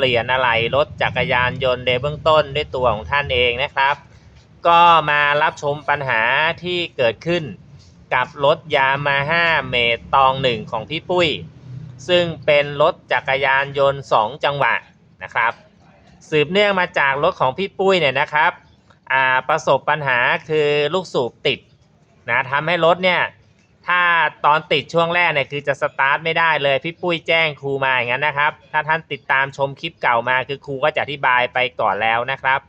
เปลี่ยนอะไหล่รถจักรยานยนต์ในเบื้องต้นด้วยตัวของท่านเองนะครับ ก็มารับชมปัญหาที่เกิดขึ้นกับรถยามาฮ่าเมตองหนึ่งของพี่ปุ้ย ซึ่งเป็นรถจักรยานยนต์ 2 จังหวะนะครับ สืบเนื่องมาจากรถของพี่ปุ้ยเนี่ยนะครับประสบปัญหาคือลูกสูบติดนะทำให้รถเนี่ย ถ้าตอนติดช่วงแรกเนี่ยคือจะสตาร์ทไม่ได้เลย พี่ปุ้ยแจ้งครูมาอย่างนั้นนะครับ ถ้าท่านติดตามชมคลิปเก่ามาคือครูก็จะอธิบายไปก่อนแล้วนะครับ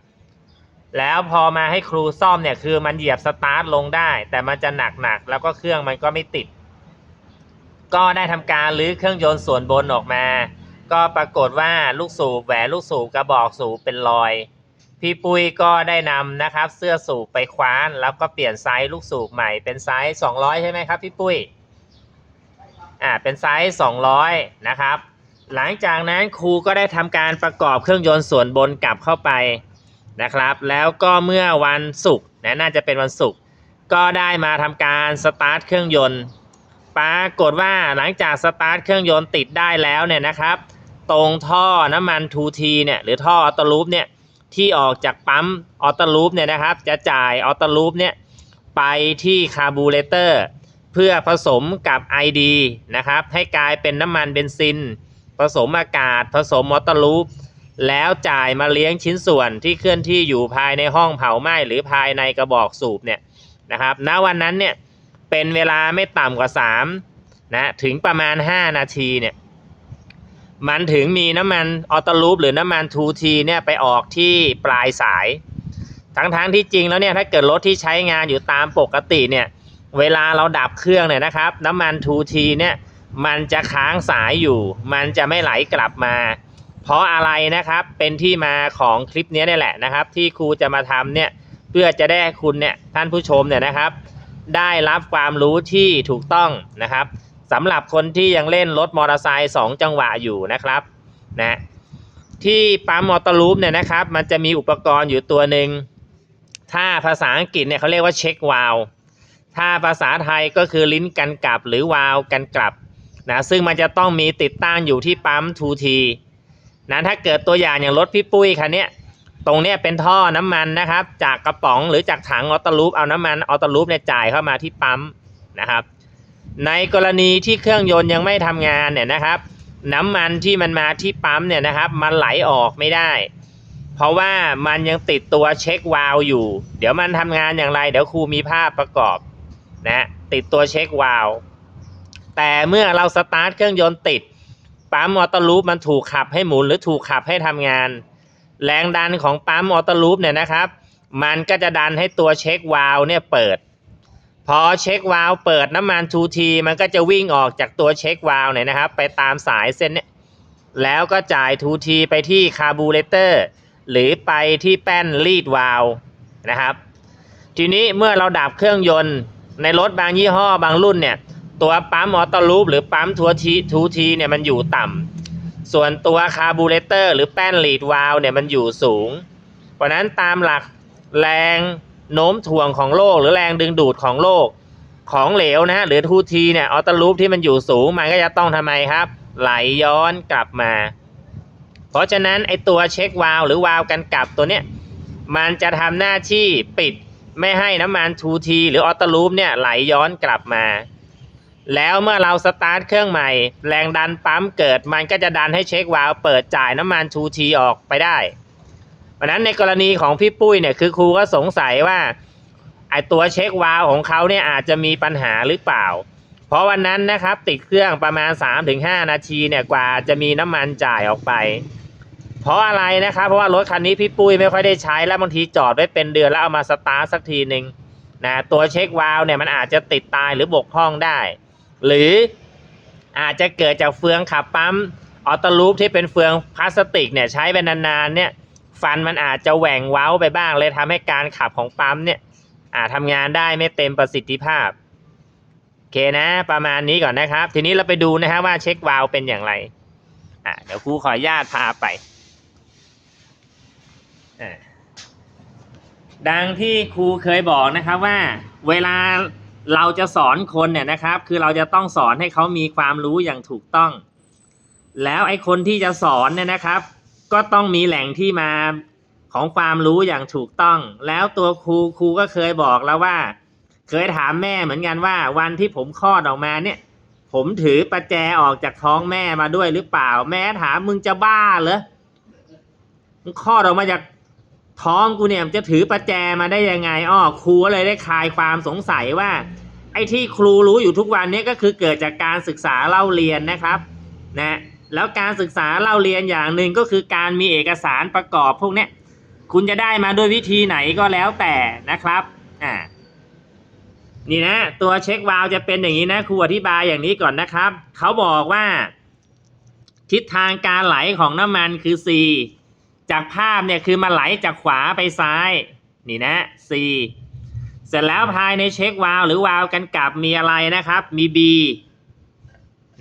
แล้วพอมาให้ครูซ่อมเนี่ยคือมันเหยียบสตาร์ทลงได้ แต่มันจะหนักหนักแล้วก็เครื่องมันก็ไม่ติด ก็ได้ทำการรื้อเครื่องยนต์ส่วนบนออกมา ก็ปรากฏว่าลูกสูบแหวนลูกสูบกระบอกสูบเป็นรอย พี่ปุ้ยก็ได้นำนะครับ เสื้อสูบไปคว้าน แล้วก็เปลี่ยนไซส์ลูกสูบใหม่เป็นไซส์200 ใช่ไหมครับพี่ปุ้ยอ่าเป็นไซส์200 นะครับ หลังจากนั้นครูก็ได้ทำการประกอบเครื่องยนต์ส่วนบนกลับเข้าไปนะครับ แล้วก็เมื่อวันศุกร์นะน่าจะเป็นวันศุกร์ก็ได้มาทำการสตาร์ทเครื่องยนต์ปรากฏว่าหลังจากสตาร์ทเครื่องยนต์ติดได้แล้วเนี่ยนะครับ ตรงท่อน้ำมัน 2T เนี่ยหรือท่อออโตลูปเนี่ย ที่ออกจากปั๊มออโตลูปเนี่ยนะครับ จะจ่ายออโตลูปเนี่ยไปที่คาร์บูเรเตอร์เพื่อผสมกับ ID นะครับ ให้กลายเป็นน้ำมันเบนซิน ผสมอากาศ ผสมมอเตอร์ลูป แล้วจ่ายมาเลี้ยงชิ้นส่วนที่เคลื่อนที่อยู่ภายในห้องเผาไหม้หรือภายในกระบอกสูบเนี่ยนะครับ ณ วันนั้นเนี่ยเป็นเวลาไม่ต่ำกว่า 3 นะ ถึงประมาณ 5 นาทีเนี่ย มันถึงมีน้ำมันออโตลูปหรือน้ำมัน 2T เนี่ยไปออกที่ปลายสาย ทั้งๆที่จริงแล้วเนี่ยถ้าเกิดรถที่ใช้งานอยู่ตามปกติเนี่ยเวลาเราดับเครื่องเนี่ยนะครับ น้ำมัน 2T เนี่ยมันจะค้างสายอยู่ มันจะไม่ไหลกลับมา เพราะอะไรนะครับเป็นที่มาของคลิปนี้นี่แหละนะครับ ที่ครูจะมาทำเนี่ยเพื่อจะได้คุณเนี่ยท่านผู้ชมเนี่ยนะครับ ได้รับความรู้ที่ถูกต้องนะครับ สำหรับคนที่ยังเล่นรถมอเตอร์ไซค์สองจังหวะอยู่นะครับนะที่ปั๊มมอเตอร์ลูปเนี่ยนะครับ มันจะมีอุปกรณ์อยู่ตัวหนึ่งถ้าภาษาอังกฤษเนี่ยเขาเรียกว่าเช็ควาลถ้าภาษาไทยก็คือลิ้นกันกลับหรือวาลกันกลับนะซึ่งมันจะต้องมีติดตั้งอยู่ที่ปั๊ม 2T นะถ้าเกิดตัวอย่างอย่างรถพี่ปุ้ยคันนี้ตรงเนี้ยเป็นท่อน้ำมันนะครับ จากกระป๋องหรือจากถังออโตลูปเอาน้ำมันออโตลูปเนี่ยจ่ายเข้ามาที่ปั๊มนะครับ ในกรณีที่เครื่องยนต์ยังไม่ทำงานเนี่ยนะครับ น้ำมันที่มันมาที่ปั๊มเนี่ยนะครับ มันไหลออกไม่ได้ เพราะว่ามันยังติดตัวเช็ควาล์วอยู่ เดี๋ยวมันทำงานอย่างไร เดี๋ยวครูมีภาพประกอบนะติดตัวเช็ควาล์วแต่เมื่อเราสตาร์ทเครื่องยนต์ติดปั๊มออโตลูปมันถูกขับให้หมุนหรือถูกขับให้ทำงาน แรงดันของปั๊มออโตลูปเนี่ยนะครับ มันก็จะดันให้ตัวเช็ควาล์วเนี่ยเปิด พอเช็ควาล์วเปิดน้ำมัน 2T มันก็จะวิ่งออกจากตัวเช็ควาล์วเนี่ยนะครับ ไปตามสายเส้นเนี่ยแล้วก็จ่าย 2T ไปที่คาร์บูเรเตอร์หรือไปที่แป้นรีดวาล์วนะครับ ทีนี้เมื่อเราดับเครื่องยนต์ในรถบางยี่ห้อบางรุ่นเนี่ย ตัวปั๊มออโต้ลูปหรือปั๊มทัวทีทูทีเนี่ยมันอยู่ต่ำส่วนตัวคาร์บูเรเตอร์หรือแป้นลีดวาล์วเนี่ยมันอยู่สูง เพราะนั้นตามหลักแรง โน้มถ่วงของโลกหรือแรงดึงดูดของโลกของเหลวนะฮะหรือทูทีเนี่ยออโตลูปที่มันอยู่สูงมันก็จะต้องทำไมครับ ไหลย้อนกลับมา เพราะฉะนั้นไอตัวเช็ควาล์วหรือวาล์วกันกลับตัวเนี้ยมันจะทำหน้าที่ปิดไม่ให้น้ำมัน 2T หรือออโตลูปเนี่ยไหลย้อนกลับมา แล้วเมื่อเราสตาร์ทเครื่องใหม่ แรงดันปั๊มเกิดมันก็จะดันให้เช็ควาล์วเปิดจ่ายน้ำมัน 2T ออกไปได้ เพราะนั้นในกรณีของพี่ปุ้ยเนี่ยคือครูก็สงสัยว่าไอตัวเช็ควาล์วของเขาเนี่ยอาจจะมีปัญหาหรือเปล่า เพราะวันนั้นนะครับติดเครื่องประมาณ 3-5 นาทีเนี่ยกว่าจะมีน้ำมันจ่ายออกไป เพราะอะไรนะครับ เพราะว่ารถคันนี้พี่ปุ้ยไม่ค่อยได้ใช้แล้วบางทีจอดไว้เป็นเดือนแล้วเอามาสตาร์ทสักทีหนึ่งนะตัวเช็ควาล์วเนี่ยมันอาจจะติดตายหรือบกพร่องได้ หรืออาจจะเกิดจากเฟืองขับปั๊มออโตลูปที่เป็นเฟืองพลาสติกเนี่ยใช้ไปนานๆเนี่ย ฟันมันอาจจะแหว่งเว้าไปบ้าง เลยทำให้การขับของปั๊มเนี่ยอาจทำงานได้ไม่เต็มประสิทธิภาพโอเคนะ ประมาณนี้ก่อนนะครับ ทีนี้เราไปดูนะฮะว่าเช็ควาล์วเป็นอย่างไรอะเดี๋ยวครูขออนุญาตพาไปอะดังที่ครูเคยบอกนะครับว่าเวลาเราจะสอนคนเนี่ยนะครับ คือเราจะต้องสอนให้เขามีความรู้อย่างถูกต้อง แล้วไอ้คนที่จะสอนเนี่ยนะครับ ก็ต้องมีแหล่งที่มาของความรู้อย่างถูกต้อง แล้วตัวครูครูก็เคยบอกแล้วว่า เคยถามแม่เหมือนกันว่า วันที่ผมคลอดออกมาเนี่ย ผมถือประแจออกจากท้องแม่มาด้วยหรือเปล่า แม่ถามมึงจะบ้าเหรอมึงคลอดออกมาจากท้องกูเนี่ยจะถือประแจมาได้ยังไงอ้อครูเลยได้คลายความสงสัยว่า ไอ้ที่ครูรู้อยู่ทุกวันนี้ก็คือเกิดจากการศึกษาเล่าเรียนนะครับ นะ แล้วการศึกษาเล่าเรียนอย่างหนึ่งก็คือการมีเอกสารประกอบพวกเนี้ยคุณจะได้มาด้วยวิธีไหนก็แล้วแต่นะครับอ่านี่นะตัวเช็ควาลจะเป็นอย่างนี้นะครูอธิบายอย่างนี้ก่อนนะครับเขาบอกว่า ทิศทางการไหลของน้ำมันคือ C จากภาพเนี่ยคือมันไหลจากขวาไปซ้ายนี่นะ C เสร็จแล้วภายในเช็ควาลหรือวาลกันกลับมีอะไรนะครับ มี B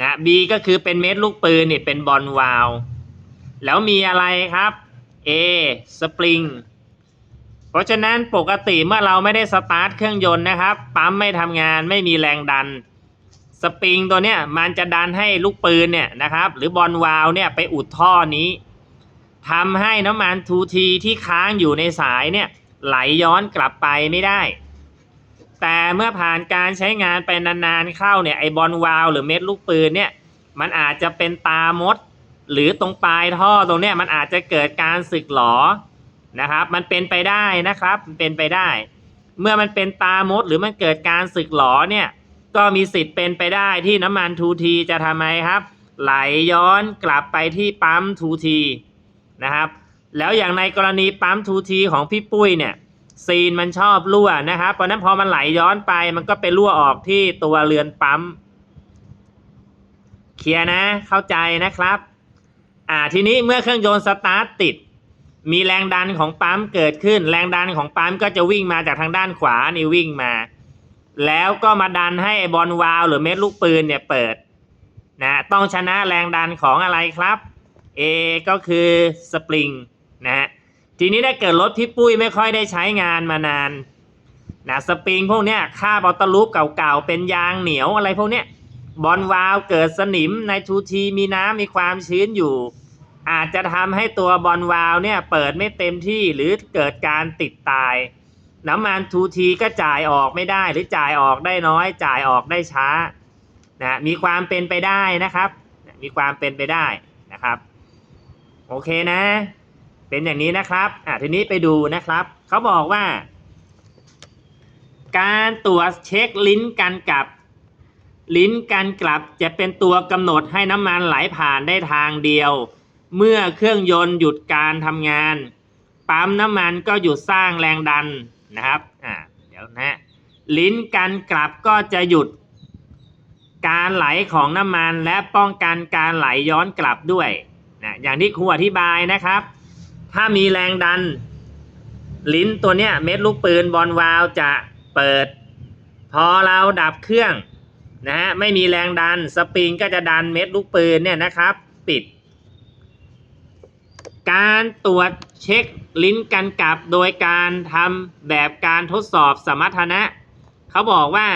นะ B ก็คือเป็นเม็ดลูกปืนนี่เป็นบอลวาลวแล้วมีอะไรครับ A สปริงเพราะฉะนั้นปกติเมื่อเราไม่ได้สตาร์ทเครื่องยนต์นะครับ ปั๊มไม่ทำงานไม่มีแรงดัน สปริงตัวเนี้ยมันจะดันให้ลูกปืนเนี่ยนะครับ หรือบอลวาลวเนี่ยไปอุดท่อนี้ทำให้น้ำมันทูทีที่ค้างอยู่ในสายเนี่ยไหลย้อนกลับไปไม่ได้ แต่เมื่อผ่านการใช้งานไปนานๆเข้าเนี่ยไอบอลวาลวหรือเม็ดลูกปืนเนี่ยมันอาจจะเป็นตามด หรือตรงปลายท่อตรงเนี้ยมันอาจจะเกิดการสึกหลอนะครับ มันเป็นไปได้นะครับมันเป็นไปได้ เมื่อมันเป็นตามดหรือมันเกิดการสึกหลอเนี่ยก็มีสิทธิ์เป็นไปได้ที่น้ำมันทูทีจะทำไมครับ ไหลย้อนกลับไปที่ปั๊มทูทีนะครับ แล้วอย่างในกรณีปั๊มทูทีของพี่ปุ้ยเนี่ย ซีนมันชอบรั่วนะครับเพราะนั้นพอมันไหลย้อนไปมันก็ไปรั่วออกที่ตัวเรือนปั๊มเคลียร์นะเข้าใจนะครับ อ่าทีนี้เมื่อเครื่องยนต์สตาร์ทติด มีแรงดันของปั๊มเกิดขึ้น แรงดันของปั๊มก็จะวิ่งมาจากทางด้านขวานี่วิ่งมา แล้วก็มาดันให้บอลวาลวหรือเม็ดลูกปืนเนี่ยเปิดนะต้องชนะแรงดันของอะไรครับ A ก็คือสปริงนะฮะ ทีนี้ถ้าเกิดรถพี่ปุ้ยไม่ค่อยได้ใช้งานมานานนะสปริงพวกเนี้ยค่าบอลตลูปเก่าๆเป็นยางเหนียวอะไรพวกเนี้ยบอลวาลเกิดสนิมในทูทีมีน้ำมีความชื้นอยู่ อาจจะทำให้ตัวบอลวาลเนี่ยเปิดไม่เต็มที่หรือเกิดการติดตาย น้ำมันทูทีก็จ่ายออกไม่ได้หรือจ่ายออกได้น้อย จ่ายออกได้ช้านะมีความเป็นไปได้นะครับ มีความเป็นไปได้นะครับ โอเคนะ เป็นอย่างนี้นะครับอะทีนี้ไปดูนะครับ เขาบอกว่า การตรวจเช็คลิ้นกันกลับ ลิ้นกันกลับจะเป็นตัวกำหนดให้น้ำมันไหลผ่านได้ทางเดียว เมื่อเครื่องยนต์หยุดการทำงาน ปั๊มน้ำมันก็หยุดสร้างแรงดันนะครับอ่าเดี๋ยวนะลิ้นกันกลับก็จะหยุด การไหลของน้ำมันและป้องกันการไหลย้อนกลับด้วยนะอย่างที่ครูอธิบายนะครับ ถ้ามีแรงดัน ลิ้นตัวเนี้ยเม็ดลูกปืนบอลวาลจะเปิด พอเราดับเครื่องนะฮะไม่มีแรงดันสปริงก็จะดันเม็ดลูกปืนเนี่ยนะครับ ปิด การตรวจเช็คลิ้นกันกลับโดยการทำแบบการทดสอบสมรรถนะ เขาบอกว่า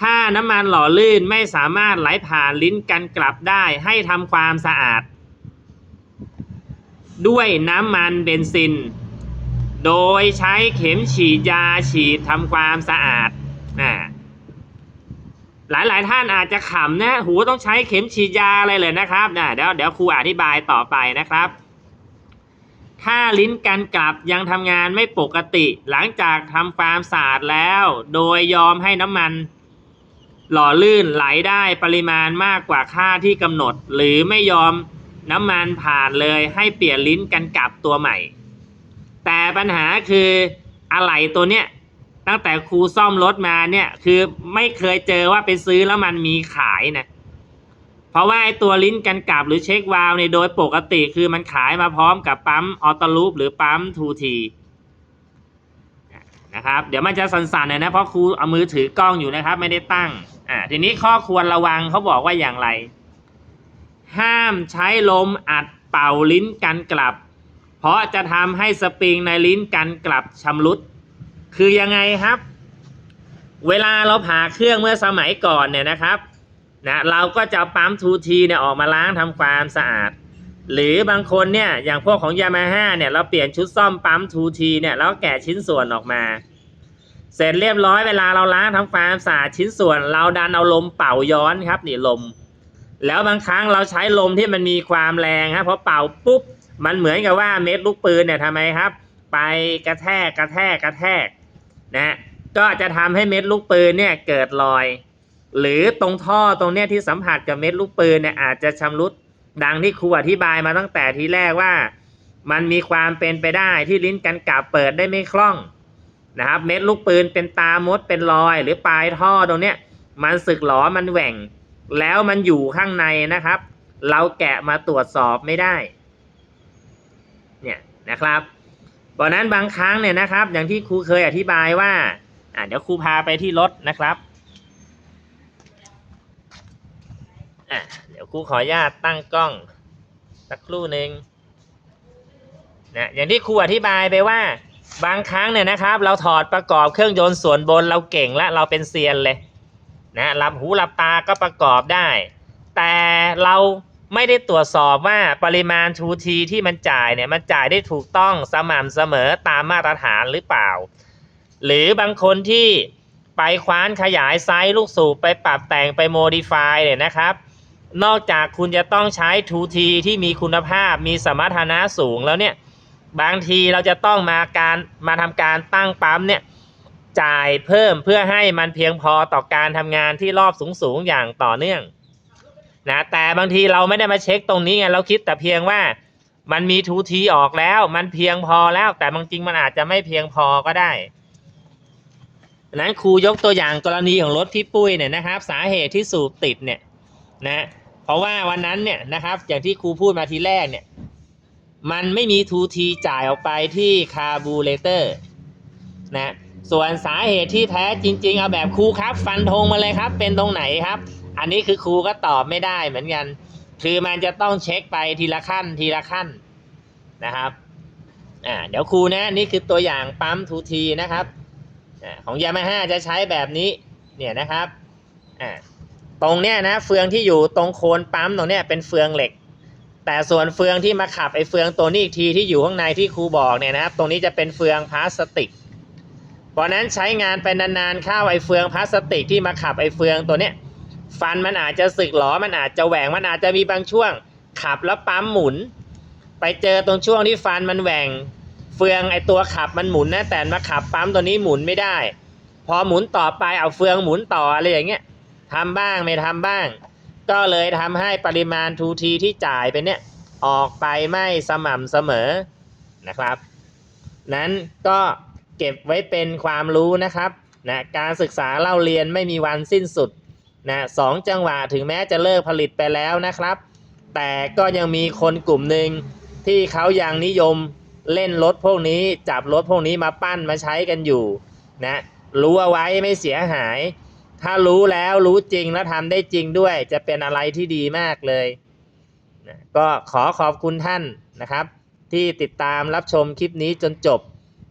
ถ้าน้ำมันหล่อลื่นไม่สามารถไหลผ่านลิ้นกันกลับได้ให้ทำความสะอาด ด้วยน้ำมันเบนซิน โดยใช้เข็มฉีดยาฉีดทำความสะอาดนะหลายๆท่านอาจจะขำนะหูต้องใช้เข็มฉีดยาอะไรเลยนะครับนะเดี๋ยวเดี๋ยวครูอธิบายต่อไปนะครับ ถ้าลิ้นกันกลับยังทำงานไม่ปกติ หลังจากทำความสะอาดแล้ว โดยยอมให้น้ำมัน หล่อลื่นไหลได้ปริมาณมากกว่าค่าที่กำหนด หรือไม่ยอม น้ำมันผ่านเลยให้เปลี่ยนลิ้นกันกลับตัวใหม่ แต่ปัญหาคืออะไหล่ตัวเนี้ยตั้งแต่ครูซ่อมรถมาเนี่ยคือไม่เคยเจอว่าไปซื้อแล้วมันมีขายนะเพราะว่าไอ้ตัวลิ้นกันกลับหรือเช็ควาล์วเนี่ยโดยปกติคือมันขายมาพร้อมกับปั๊มออโตลูปหรือปั๊มทูทีนะครับเดี๋ยวมันจะสั่นๆหน่อยนะเพราะครูเอามือถือกล้องอยู่นะครับ ไม่ได้ตั้งอ่าทีนี้ข้อควรระวังเขาบอกว่าอย่างไร ห้ามใช้ลมอัดเป่าลิ้นกันกลับ เพราะจะทำให้สปริงในลิ้นกันกลับชำรุด คือยังไงครับ เวลาเราผ่าเครื่องเมื่อสมัยก่อนเนี่ยนะครับนะเราก็จะปั๊มทูทีเนี่ยออกมาล้างทำความสะอาด หรือบางคนเนี่ยอย่างพวกของยามาฮ่าเนี่ยเราเปลี่ยนชุดซ่อมปั๊มทูทีเนี่ยแล้วแกะชิ้นส่วนออกมาเสร็จเรียบร้อยเวลาเราล้างทำความสะอาดชิ้นส่วน เราดันเอาลมเป่าย้อนครับนี่ลม แล้วบางครั้งเราใช้ลมที่มันมีความแรงครับพอเป่าปุ๊บมันเหมือนกับว่าเม็ดลูกปืนเนี่ยทำไมครับ ไปกระแทกกระแทกกระแทกนะก็จะทำให้เม็ดลูกปืนเนี่ยเกิดรอย หรือตรงท่อตรงเนี้ยที่สัมผัสกับเม็ดลูกปืนเนี่ยอาจจะชำรุดดังที่ครูอธิบายมาตั้งแต่ทีแรกว่า มันมีความเป็นไปได้ที่ลิ้นกันกาบเปิดได้ไม่คล่องนะครับเม็ดลูกปืนเป็นตามดเป็นรอย หรือปลายท่อตรงเนี้ยมันสึกหลอมันแหว่ง แล้วมันอยู่ข้างในนะครับ เราแกะมาตรวจสอบไม่ได้ เนี่ยนะครับเพราะนั้นบางครั้งเนี่ยนะครับ อย่างที่ครูเคยอธิบายว่าอ่าเดี๋ยวครูพาไปที่รถนะครับอะเดี๋ยวครูขออนุญาตตั้งกล้องสักครู่หนึ่งนะอย่างที่ครูอธิบายไปว่า บางครั้งเนี่ยนะครับ เราถอดประกอบเครื่องยนต์ส่วนบนเราเก่งและเราเป็นเซียนเลย นะหลับหูหลับตาก็ประกอบได้ แต่เราไม่ได้ตรวจสอบว่าปริมาณทูทีที่มันจ่ายเนี่ยมันจ่ายได้ถูกต้องสม่ำเสมอตามมาตรฐานหรือเปล่า หรือบางคนที่ไปคว้านขยายไซส์ลูกสูบไปปรับแต่งไปโมดิฟายเนี่ยนะครับ นอกจากคุณจะต้องใช้ทูทีที่มีคุณภาพมีสมรรถนะสูงแล้วเนี่ย บางทีเราจะต้องมาการมาทำการตั้งปั๊มเนี่ย จ่ายเพิ่มเพื่อให้มันเพียงพอต่อการทำงานที่รอบสูงๆอย่างต่อเนื่องนะแต่บางทีเราไม่ได้มาเช็คตรงนี้ไงเราคิดแต่เพียงว่ามันมีทูทีออกแล้ว มันเพียงพอแล้ว แต่บางจริงมันอาจจะไม่เพียงพอก็ได้ดังนั้นครูยกตัวอย่างกรณีของรถพี่ปุ้ยเนี่ยนะครับ สาเหตุที่สูบติดเนี่ยนะเพราะว่าวันนั้นเนี่ยนะครับอย่างที่ครูพูดมาทีแรกเนี่ยมันไม่มีทูทีจ่ายออกไปที่คาร์บูเรเตอร์นะ ส่วนสาเหตุที่แท้จริง ๆ เอาแบบครูครับ ฟันธงมาเลยครับ เป็นตรงไหนครับ อันนี้คือครูก็ตอบไม่ได้เหมือนกัน คือมันจะต้องเช็คไปทีละขั้นทีละขั้นนะครับอ่าเดี๋ยวครูนะนี่คือตัวอย่างปั๊มทูทีนะครับอ่าของยามาฮ่าจะใช้แบบนี้เนี่ยนะครับอ่าตรงเนี้ยนะเฟืองที่อยู่ตรงโคนปั๊มตรงเนี้ยเป็นเฟืองเหล็ก แต่ส่วนเฟืองที่มาขับไอเฟืองตัวนี้อีกทีที่อยู่ข้างในที่ครูบอกเนี่ยนะครับ ตรงนี้จะเป็นเฟืองพลาสติก เพราะนั้นใช้งานไปนานๆข้าวไอเฟืองพลาสติกที่มาขับไอเฟืองตัวเนี้ยฟันมันอาจจะสึกหรอมันอาจจะแหว่งมันอาจจะมีบางช่วง ขับแล้วปั๊มหมุน ไปเจอตรงช่วงที่ฟันมันแหว่ง เฟืองไอตัวขับมันหมุนนะแต่มาขับปั๊มตัวนี้หมุนไม่ได้ พอหมุนต่อไปเอาเฟืองหมุนต่ออะไรอย่างเงี้ยทำบ้างไม่ทำบ้าง ก็เลยทำให้ปริมาณทูทีที่จ่ายไปเนี่ยออกไปไม่สม่ำเสมอนะครับ นั้นก็ เก็บไว้เป็นความรู้นะครับนะการศึกษาเล่าเรียนไม่มีวันสิ้นสุดนะสองจังหวะถึงแม้จะเลิกผลิตไปแล้วนะครับ แต่ก็ยังมีคนกลุ่มหนึ่งที่เขายังนิยมเล่นรถพวกนี้ จับรถพวกนี้มาปั้นมาใช้กันอยู่นะรู้เอาไว้ไม่เสียหาย ถ้ารู้แล้วรู้จริงแล้วทำได้จริงด้วย จะเป็นอะไรที่ดีมากเลยนะก็ขอขอบคุณท่านนะครับ ที่ติดตามรับชมคลิปนี้จนจบ